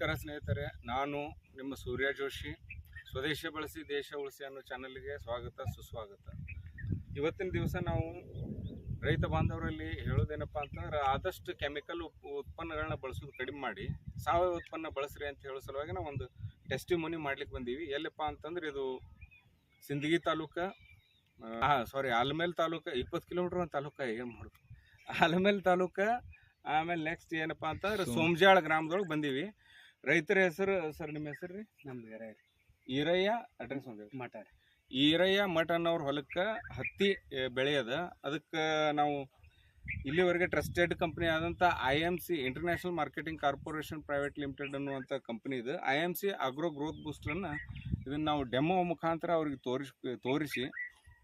ನಮಸ್ಕಾರ ಸ್ನೇಹಿತರೆ ನಾನು ನಿಮ್ಮ ಸೂರ್ಯ ಜೋಶಿ ಸ್ವದೇಶ ಬಳಸಿ ದೇಶ ಉಳಿಸಿ ಅನ್ನೋ ಚಾನಲ್ಗೆ ಸ್ವಾಗತ ಸುಸ್ವಾಗತ. ಇವತ್ತಿನ ದಿವಸ ನಾವು ರೈತ ಬಾಂಧವರಲ್ಲಿ ಹೇಳೋದೇನಪ್ಪ ಅಂತಂದ್ರೆ ಆದಷ್ಟು ಕೆಮಿಕಲ್ ಉತ್ಪನ್ನಗಳನ್ನ ಬಳಸೋದು ಕಡಿಮೆ ಮಾಡಿ ಸಾವಯವ ಉತ್ಪನ್ನ ಬಳಸ್ರಿ ಅಂತ ಹೇಳೋ ಸಲುವಾಗಿ ನಾವು ಒಂದು ಟೆಸ್ಟಿ ಮನಿ ಮಾಡ್ಲಿಕ್ಕೆ ಬಂದೀವಿ. ಎಲ್ಲಪ್ಪ ಅಂತಂದ್ರೆ ಇದು ಸಿಂದಗಿ ತಾಲೂಕು ಹಾಂ ಸಾರಿ ಆಲಮೇಲ್ ತಾಲೂಕ ಇಪ್ಪತ್ತು ಕಿಲೋಮೀಟ್ರ್ ಒಂದು ತಾಲೂಕು ಏನು ಮಾಡೋದು? ಆಲಮೇಲ್ ತಾಲೂಕು ಆಮೇಲೆ ನೆಕ್ಸ್ಟ್ ಏನಪ್ಪ ಅಂತಂದ್ರೆ ಸೋಮ್- ಸೋಮಜಾಳ ಗ್ರಾಮದೊಳಗೆ ಬಂದೀವಿ. ರೈತರ ಹೆಸರು ಸರ್ ನಿಮ್ಮ ಹೆಸರು ರೀ? ನಮ್ದು ಬೇರೆ ಈರಯ್ಯ ಅಡ್ರೆಸ್ ಒಂದು ಮಠ ರೀ. ಈರಯ್ಯ ಮಠ ಅನ್ನೋರ್ ಹೊಲಕ್ಕೆ ಹತ್ತಿ ಬೆಳೆಯದ ಬೆಳೆ ಅದಕ್ಕೆ ನಾವು ಇಲ್ಲಿವರೆಗೆ ಟ್ರಸ್ಟೆಡ್ ಕಂಪ್ನಿ ಆದಂಥ I M C international marketing corporation private limited ಅನ್ನುವಂಥ ಕಂಪ್ನಿ ಇದು. I M C agro growth ಬೂಸ್ಟರನ್ನು ಇದನ್ನು ನಾವು ಡೆಮೋ ಮುಖಾಂತರ ಅವ್ರಿಗೆ ತೋರಿಸ್ ತೋರಿಸಿ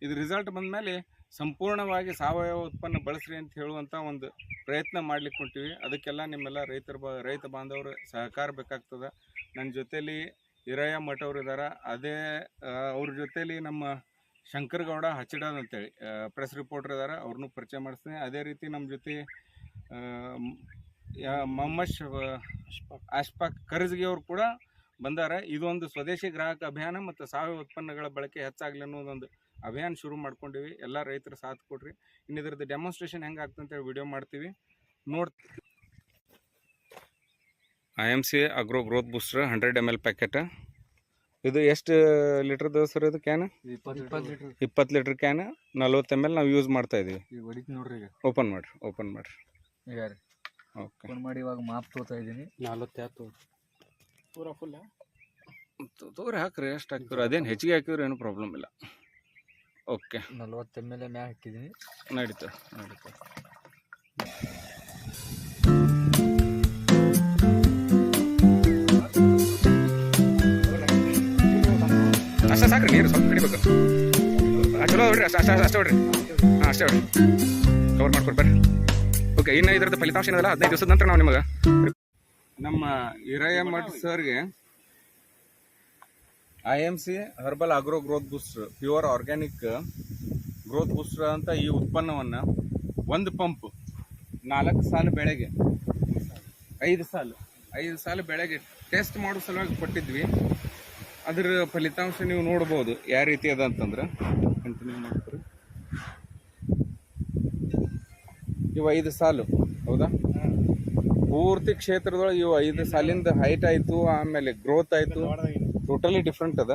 ಇದು ರಿಸಲ್ಟ್ ಬಂದಮೇಲೆ ಸಂಪೂರ್ಣವಾಗಿ ಸಾವಯವ ಉತ್ಪನ್ನ ಬಳಸ್ರಿ ಅಂತ ಹೇಳುವಂಥ ಒಂದು ಪ್ರಯತ್ನ ಮಾಡ್ಲಿಕ್ಕೆ ಹೊಂಟೀವಿ. ಅದಕ್ಕೆಲ್ಲ ನಿಮ್ಮೆಲ್ಲ ರೈತರ ಬ, ರೈತ ಬಾಂಧವರು ಸಹಕಾರ ಬೇಕಾಗ್ತದೆ. ನನ್ನ ಜೊತೇಲಿ ಹಿರಯ್ಯ ಮಠ ಅವ್ರು ಇದ್ದಾರೆ ಅದೇ ಅವ್ರ ಜೊತೇಲಿ ನಮ್ಮ ಶಂಕರಗೌಡ ಹಚ್ಚಿಡದ್ ಅಂತೇಳಿ. ಪ್ರೆಸ್ ರಿಪೋರ್ಟರ್ ಇದ್ದಾರೆ ಅವ್ರನ್ನೂ ಪರಿಚಯ ಮಾಡಿಸ್ತೀನಿ. ಅದೇ ರೀತಿ ನಮ್ಮ ಜೊತೆ ಮೊಹಮ್ಮದ್ ಅಶ್ಫಾಕ್ ಕರ್ಜ್ಗಿ ಅವ್ರು ಕೂಡ ಬಂದಾರ. ಇದೊಂದು ಸ್ವದೇಶಿ ಗ್ರಾಹಕ ಅಭಿಯಾನ ಮತ್ತು ಸಾವಯವ ಉತ್ಪನ್ನಗಳ ಬಳಕೆ ಹೆಚ್ಚಾಗಲಿ ಅನ್ನೋದೊಂದು ಅಭಿಯಾನ ಶುರು ಮಾಡ್ಕೊಂಡಿವಿ. ಎಲ್ಲ ರೈತರು ಸಾಥ್ ಕೊಡ್ರಿ. ಇನ್ನು ಇದ್ರದ್ದು ಡೆಮಾನ್ಸ್ಟ್ರೇಷನ್ ಹೆಂಗೆ ಆಗ್ತದೆ ಅಂತೇಳಿ ವಿಡಿಯೋ ಮಾಡ್ತೀವಿ. ನೋಡ್ I M C agro growth booster hundred M L packet ಇದು ಎಷ್ಟು ಲೀಟ್ರದ್ದು ಸರ್ ಇದು ಕ್ಯಾನ್ ಇಪ್ಪತ್ತು ಲೀಟ್ರ್ ಇಪ್ಪತ್ತು ಲೀಟ್ರ್ ಕ್ಯಾನ್ ನಲ್ವತ್ತು ಎಂ ಎಲ್ ನಾವು ಯೂಸ್ ಮಾಡ್ತಾ ಇದೀವಿ. ನೋಡ್ರಿ ಈಗ. ಓಪನ್ ಮಾಡಿರಿ ಓಪನ್ ಮಾಡಿರಿ. ಈಗ ರೀ. ಓಕೆ ಫೋನ್ ಮಾಡಿ ಇವಾಗ ಮಾಪ್ ತೋತಾ ಇದ್ದೀನಿ ನಲ್ವತ್ತು ಪೂರಾ ಫುಲ್ ತೋರಿ ಹಾಕ್ರಿ ಎಷ್ಟು ಹಾಕಿದ್ರು ಅದೇನು ಹೆಚ್ಚಿಗೆ ಹಾಕಿದ್ರೆ ಏನು ಪ್ರಾಬ್ಲಮ್ ಇಲ್ಲ. ಓಕೆ. ನಲ್ವತ್ತು ಎಂ ಎಲ್ ಮ್ಯಾಗ ಹಾಕಿದ್ದೀನಿ. ನಡೀತು. ನಡೀತು. ಅಷ್ಟೇ ಸಾಕ್ರಿ ನೀರು ಸ್ವಲ್ಪ ಕಡಿಬೇಕು. ಚಲೋ ನೋಡ್ರಿ ಅಷ್ಟೇ ಅಷ್ಟೇ ಅಷ್ಟೇ ನೋಡ್ರಿ ಹಾಂ ಅಷ್ಟೇ ನೋಡ್ರಿ ಕವರ್ ಮಾಡ್ಕೊಡ್ ಬರ್ರಿ. ಓಕೆ ಇನ್ನು ಇದ್ರದ್ದು ಫಲಿತಾಂಶ ಏನದಲ್ಲ ಹದಿನೈದು ದಿವಸದ ನಂತರ ನಾವು ನಿಮಗೆ ನಮ್ಮ ಹಿರಯ್ಯ ಮಠ ಸರ್ಗೆ I M C herbal agro growth booster pure organic growth booster ಅಂತ ಈ ಉತ್ಪನ್ನವನ್ನು ಒಂದು ಪಂಪ್ ನಾಲ್ಕು ಸಾಲು ಬೆಳೆಗೆ, ಐದು ಸಾಲು ಐದು ಸಾಲು ಬೆಳೆಗೆ ಟೆಸ್ಟ್ ಮಾಡೋ ಸಲುವಾಗಿ ಕೊಟ್ಟಿದ್ವಿ. ಅದರ ಫಲಿತಾಂಶ ನೀವು ನೋಡ್ಬೋದು, ಯಾವ ರೀತಿ ಅದ ಅಂತಂದ್ರೆ. ಕಂಟಿನ್ಯೂ ಮಾಡ್ತೀರಿ ಇವು ಐದು ಸಾಲು, ಹೌದಾ? ಪೂರ್ತಿ ಕ್ಷೇತ್ರದೊಳಗೆ ಇವು ಐದು ಸಾಲಿಂದ ಹೈಟ್ ಆಯಿತು, ಆಮೇಲೆ ಗ್ರೋತ್ ಆಯಿತು. ಟೋಟಲಿ ಡಿಫ್ರೆಂಟ್ ಅದ.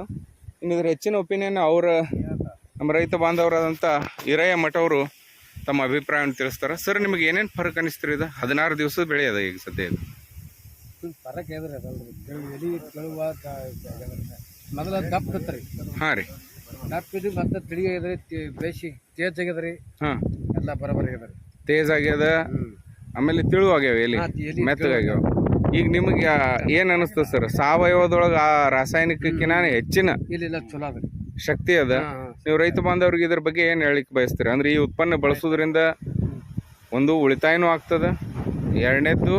ಇನ್ನು ಇದ್ರ ಹೆಚ್ಚಿನ ಒಪಿನಿಯನ್ ಅವರ ನಮ್ಮ ರೈತ ಬಾಂಧವರಾದಂಥ ಹಿರಯ್ಯ ಮಠ ಅವರು ತಮ್ಮ ಅಭಿಪ್ರಾಯವನ್ನು ತಿಳಿಸ್ತಾರೆ. ಸರ್ ನಿಮಗೆ ಏನೇನು ಫರಕ್ ಅನಿಸ್ತೀರಿ ಇದು? ಹದಿನಾರು ದಿವಸದ ಬೆಳೆ ಅದ ಈಗ ಸದ್ಯ ಇದು ಫರಕ್ ಎದ್ರಿ ಎಲಿ ಕೆಳುವ ಮೊದಲ ದಪ್ಪ ರೀ ಹಾಂ ರೀ. ದಪ್ಪ ಇದು ಮತ್ತೆ ತಿಳಿ ಆಗ್ಯದ್ರಿ ಬೇಸಿ ತೇಜ್ ಆಗ್ಯದ್ರಿ ಹಾಂ. ಎಲ್ಲ ಬರಬರಿ ಆಗ್ಯದ ತೇಜ್ ಆಗ್ಯದ. ಆಮೇಲೆ ತಿಳು ಆಗ್ಯಾವ ಎಲ್ಲಿ ಹಾ, ಎಲಿ ಮೆತ್ತಗಾಗ್ಯಾವ ಈಗ ನಿಮಗೆ ಏನು ಅನಿಸ್ತದೆ ಸರ್ ಸಾವಯವದೊಳಗೆ ಆ ರಾಸಾಯನಿಕಕ್ಕಿಂತ ಹೆಚ್ಚಿನ ಇಲ್ಲ ಚಲೋ ಶಕ್ತಿ ಅದ. ನೀವು ರೈತ ಬಾಂಧವ್ರಿಗೆ ಇದ್ರ ಬಗ್ಗೆ ಏನು ಹೇಳಿಕ್ ಬಯಸ್ತೀರಿ? ಅಂದ್ರೆ ಈ ಉತ್ಪನ್ನ ಬಳಸೋದ್ರಿಂದ ಒಂದು ಉಳಿತಾಯನೂ ಆಗ್ತದ ಎರಡನೇದ್ದು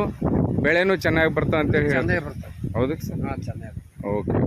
ಬೆಳೆನೂ ಚೆನ್ನಾಗಿ ಬರ್ತದೆ ಅಂತ ಹೇಳಿ ಚೆನ್ನಾಗಿ ಬರ್ತದೆ. ಹೌದಕ್ಕೆ ಸರ್ ಓಕೆ